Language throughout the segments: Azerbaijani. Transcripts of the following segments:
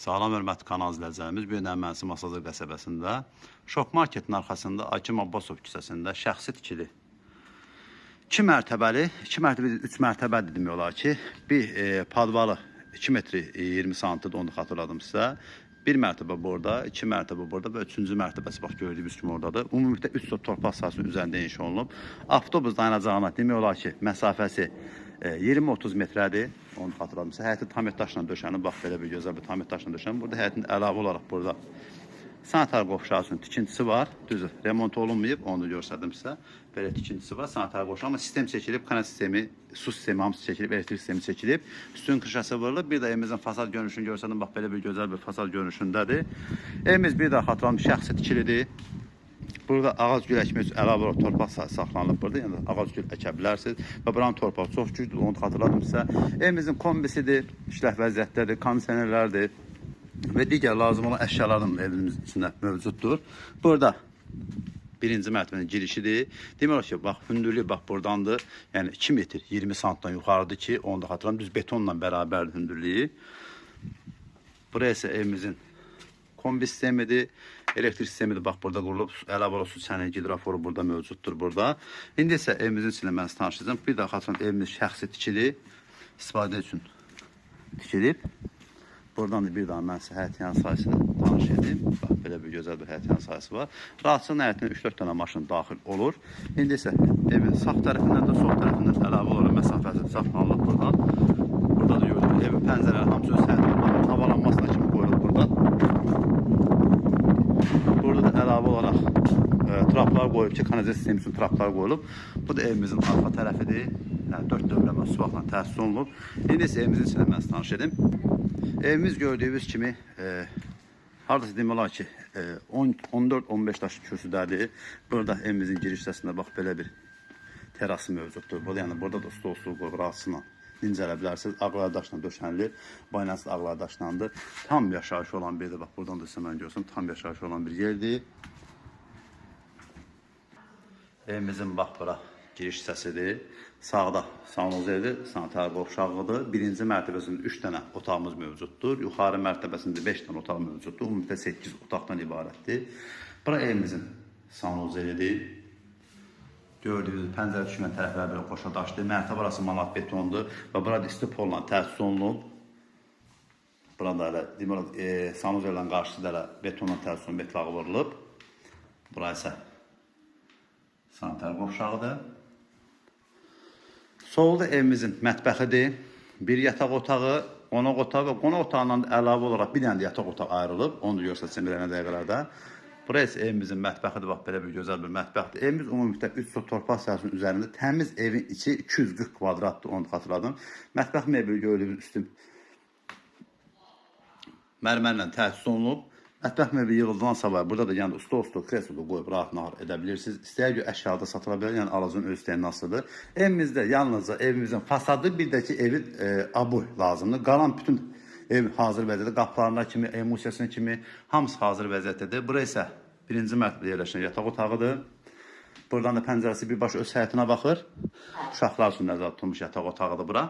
Sağlam hörmətli kanal izləyicilərimiz, bu gün Əmənsi Masazır qəsəbəsində Şok Marketin arxasında Akim Abbasov küçəsində şəxsi tikili 2 mərtəbəli, 2 mərtəbəli, 3 mərtəbəli demək olar ki, bir e, padvalı 2 metri e, 20 santidir onu xatırladım sizə. Bir mərtəbə burada, iki mərtəbə burada və üçüncü mərtəbəsi bax gördüyünüz kimi oradadır. Ümumilikdə 3 sot torpaq sahəsinin üzərində inşa olunub. Avtobus dayanacağına demək olar ki, məsafəsi e, 20-30 metrədir. Onu xatırladım. Həyəti tam daşla döşənib, bax belə bir gözəl bir tam daşla döşənib. Burada həyətin əlavə olaraq burada sanitar qovşağı üçün tikintisi var. Düzdür, remont olunmayıb, onu göstərdim sizə. Belə tikintisi var, sanitar qovşağı, amma sistem çəkilib, kanal sistemi, su sistemi hamısı çəkilib, elektrik sistemi çəkilib. Üstün kırşası vurulub. Bir də evimizin fasad görünüşünü göstərdim. Bax belə bir gözəl bir fasad görünüşündədir. Evimiz bir daha xatırladım, şəxsi tikilidir. Burada ağac gül əkmək əlavə olaraq torpaq sa- saxlanılıb burada. Yəni ağac gül əkə bilərsiniz. Və buranın torpağı çox güclüdür, onu xatırladım sizə. Evimizin kombisidir, işləh vəziyyətdədir, kondisionerlərdir və digər lazım olan əşyaların evimizin içində mövcuddur. Burada birinci mərtəbənin girişidir. Demək olar ki, bax hündürlüyü bax burdandır. Yəni 2 metr 20 santdan yuxarıdır ki, onu da xatırlam düz betonla bərabərdir hündürlüyü. Buraya isə evimizin kombi sistemidir. Elektrik sistemi də bax burada qurulub. Əlavə su çəni gidroforu burada mövcuddur burada. İndi isə evimizin içində mən sizə tanışlayacağım. Bir daha xatırlam evimiz şəxsi tikili istifadə üçün tikilib. Buradan da bir daha mən sizə həyət yan sayısını tanış edim. Bax, belə bir gözəl bir həyət yan sayısı var. Rahatçılığın həyətinə 3-4 dənə maşın daxil olur. İndi isə evin sağ tərəfindən də sol tərəfindən əlavə olaraq məsafəsi saxlanılıb buradan. Burada da gördüyünüz evin pəncərələri hamısı öz həyətində var. Havalanmasına kimi qoyulub burada. Burada da əlavə olaraq e, traplar qoyub ki, kanalizasiya sistemi üçün traplar qoyulub. Bu da evimizin arxa tərəfidir. Yəni 4 dövrəmə suvaqla təsis olunub. İndi isə evimizin içində mən tanış edim. Evimiz gördüyünüz kimi e, hardasa demək olar ki, e, 14-15 daş kürsüdədir. Burada evimizin giriş hissəsində bax belə bir terası mövcuddur. Burada yəni burada da stol stol qoyub rahatsızla dincələ bilərsiniz. Ağlar daşla döşənilir. Baynası ağlar daşlandır. Tam yaşayış olan bir də bax buradan da sizə mən görsəm tam yaşayış olan bir yerdir. Evimizin bax bura giriş hissəsidir. Sağda sanuzelidir, sanitar qovşağıdır. Birinci mərtəbəsində 3 dənə otağımız mövcuddur. Yuxarı mərtəbəsində 5 dənə otaq mövcuddur. Ümumiyyətlə 8 otaqdan ibarətdir. Bura evimizin sanuzelidir. Gördüyünüz pəncərə düşmən tərəflər belə qoşa daşdır. Mərtəbə arası manat betondur və burada istipolla təsis olunub. Burada elə demək olar e, sanuzeldən qarşısı da elə betonla təsis olunub, metlağı vurulub. Bura isə sanitar qovşağıdır. Solda evimizin mətbəxidir. Bir yataq otağı, qonaq otağı və qonaq otağından da əlavə olaraq bir dənə də yataq otağı ayrılıb. Onu da göstərəcəm bir dəqiqələrdə. Burası evimizin mətbəxidir. Bax belə bir gözəl bir mətbəxdir. Evimiz ümumilikdə 3 sot torpaq sahəsinin üzərində təmiz evin içi 240 kvadratdır. Onu xatırladım. Mətbəx mebeli gördüyünüz üstün mərmərlə təsis olunub. Mətbəx mebeli yığıldıqdan sonra burada da yəni stol, stol, kreslo da qoyub rahat nahar edə bilirsiniz. İstəyər ki, əşyada satıla bilər, yəni alıcının öz istəyi nasıldır. Evimizdə yalnızca evimizin fasadı, bir də ki, evin e, abu lazımdır. Qalan bütün ev hazır vəziyyətdə, qapılarına kimi, emulsiyasına kimi hamısı hazır vəziyyətdədir. Bura isə birinci mərtəbədə yerləşən yataq otağıdır. Buradan da pəncərəsi birbaşa öz həyətinə baxır. Uşaqlar üçün nəzərdə tutulmuş yataq otağıdır bura.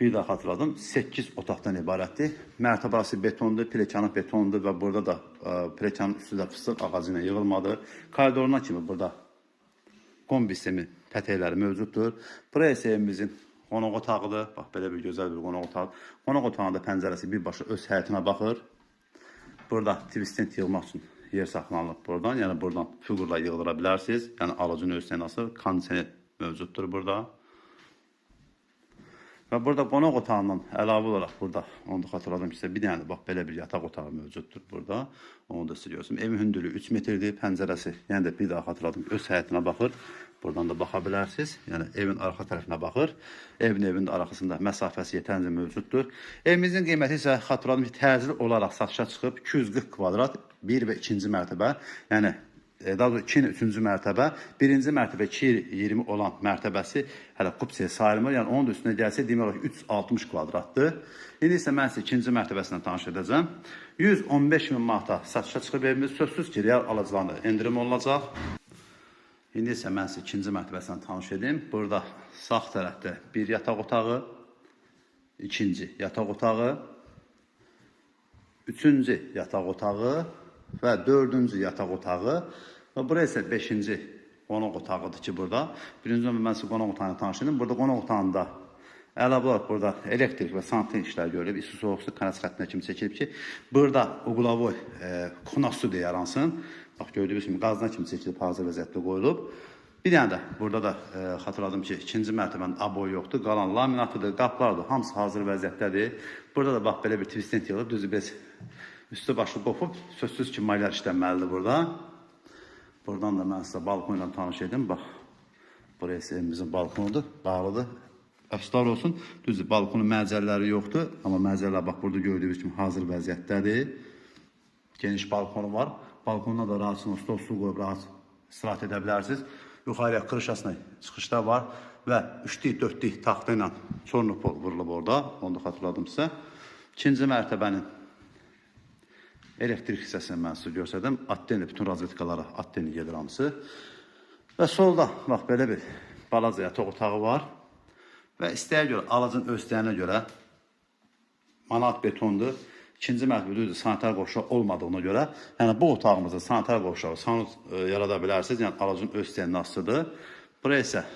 Bir daha xatırladım. 8 otaqdan ibarətdir. Mərtəbəsi betondur, pilləkəni betondur və burada da ə, pilləkənin üstü də fıstıq ağacı ilə yığılmadı. Koridoruna kimi burada kombi sistemi pətəkləri mövcuddur. Buraya isə evimizin qonaq otağıdır. Bax belə bir gözəl bir qonaq otağı. Qonaq otağının da pəncərəsi birbaşa öz həyətinə baxır. Burada twistent yığmaq üçün yer saxlanılıb buradan. Yəni buradan fiqurla yığdıra bilərsiniz. Yəni alıcının öz sənası kondisioner mövcuddur burada. Və burada qonaq otağından əlavə olaraq burada onu da xatırladım ki, sizə bir dənə də bax belə bir yataq otağı mövcuddur burada. Onu da sizə göstərim. Evin hündürlüyü 3 metrdir, pəncərəsi. Yəni də bir daha xatırladım öz həyətinə baxır. Buradan da baxa bilərsiniz. Yəni evin arxa tərəfinə baxır. Evin evin də arxasında məsafəsi yetərincə mövcuddur. Evimizin qiyməti isə xatırladım ki, təcili olaraq satışa çıxıb 240 kvadrat 1 və 2-ci mərtəbə. Yəni daha doğrusu 2 üçüncü mərtəbə, birinci mərtəbə 220 olan mərtəbəsi hələ kupsiya sayılmır. Yəni onun da üstünə gəlsə demək olar ki 360 kvadratdır. İndi isə mən sizə ikinci mərtəbəsindən tanış edəcəm. 115 min manata satışa çıxıb evimiz sözsüz ki, real alıcılarında endirim olunacaq. İndi isə mən sizə ikinci mərtəbəsindən tanış edim. Burada sağ tərəfdə bir yataq otağı, ikinci yataq otağı, üçüncü yataq otağı və dördüncü yataq otağı və bura isə beşinci qonaq otağıdır ki burada. Birinci növbə mən sizə qonaq otağını tanışlayım. Burada qonaq otağında əlavə olaraq burada elektrik və sanitar işlər görülüb. İsti soyuq su kanal xəttinə kimi çəkilib ki, burada uqlavoy e, kunas su deyə yaransın. Bax gördüyünüz kimi qazına kimi çəkilib hazır vəziyyətdə qoyulub. Bir dənə də burada da e, xatırladım ki, ikinci mərtəbənin aboy yoxdur. Qalan laminatıdır, qaplardır, hamısı hazır vəziyyətdədir. Burada da bax belə bir twistent yığılıb, düzü biz üstü başı qopub, sözsüz ki, maylar işlənməlidir burada. Buradan da mən sizə balkon ilə tanış edim. Bax, burası evimizin balkonudur, bağlıdır. Əfslar olsun. Düzdür, balkonun məzəlləri yoxdur, amma məzəllər bax burada gördüyünüz kimi hazır vəziyyətdədir. Geniş balkonu var. Balkonda da rahatsınız, stol su qoyub rahat istirahət edə bilərsiniz. Yuxarıya kırışasına çıxışlar var və 3dik, 4dik taxta ilə çornopol vurulub orada. Onu da xatırladım sizə. İkinci mərtəbənin elektrik hissəsini mən sizə göstərdim. Attenli bütün razvetkalara attenli gedir hamısı. Və solda bax belə bir balaca yataq otağı var. Və istəyə görə alacın öz istəyinə görə manat betondur. İkinci mərtəbədə düzdür, sanitar qovşaq olmadığına görə, yəni bu otağımızda sanitar qovşağı sanut e, yarada bilərsiniz. Yəni alacın öz istəyinə asılıdır. Bura isə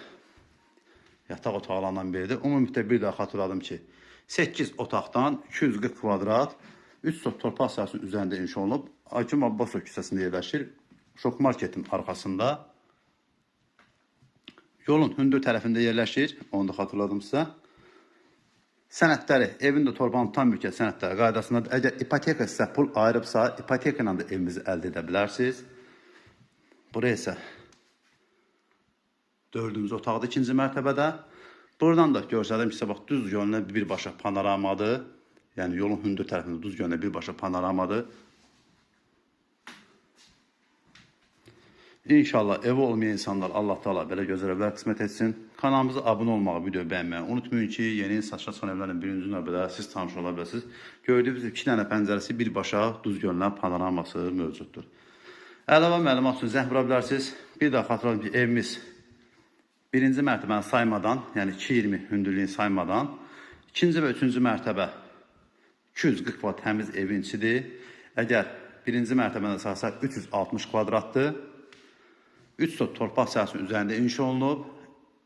yataq otaqlarından biridir. Ümumilikdə bir daha xatırladım ki, 8 otaqdan 240 kvadrat 3 sot torpaq sahəsinin üzərində inşa olunub. Hakim Abbasov küçəsində yerləşir. Şok marketin arxasında. Yolun hündür tərəfində yerləşir. Onu da xatırladım sizə. Sənədləri, evin də torpağın tam mülkiyyət sənədləri qaydasındadır. Əgər ipoteka sizə pul ayırıbsa, ipoteka ilə də evinizi əldə edə bilərsiniz. Buraya isə dördüncü otaqda ikinci mərtəbədə. Buradan da görsədim ki, bax düz yönlə birbaşa panoramadır. Yəni yolun hündür tərəfində düz yönlə birbaşa panoramadır. İnşallah evi olmayan insanlar Allah Taala belə gözəl evlər qismət etsin. Kanalımıza abunə olmağı, video bəyənməyi unutmayın ki, yeni saçma çıxan evlərlə birinci növbədə siz tanış ola bilərsiniz. Gördüyünüz iki dənə pəncərəsi birbaşa düz görünən panoraması mövcuddur. Əlavə məlumat üçün zəng vura bilərsiniz. Bir daha xatırladım ki, evimiz birinci mərtəbəni saymadan, yəni 220 hündürlüyünü saymadan, ikinci və üçüncü mərtəbə 240 kvadrat təmiz evin içidir. Əgər birinci mərtəbədə sarsaq 360 kvadratdır. 3 sot torpaq sahəsinin üzərində inşa olunub.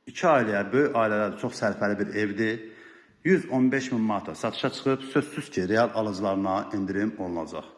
2 ailəyə, böyük ailələrdə çox sərfəli bir evdir. 115 min manata satışa çıxıb, sözsüz ki, real alıcılarına indirim olunacaq.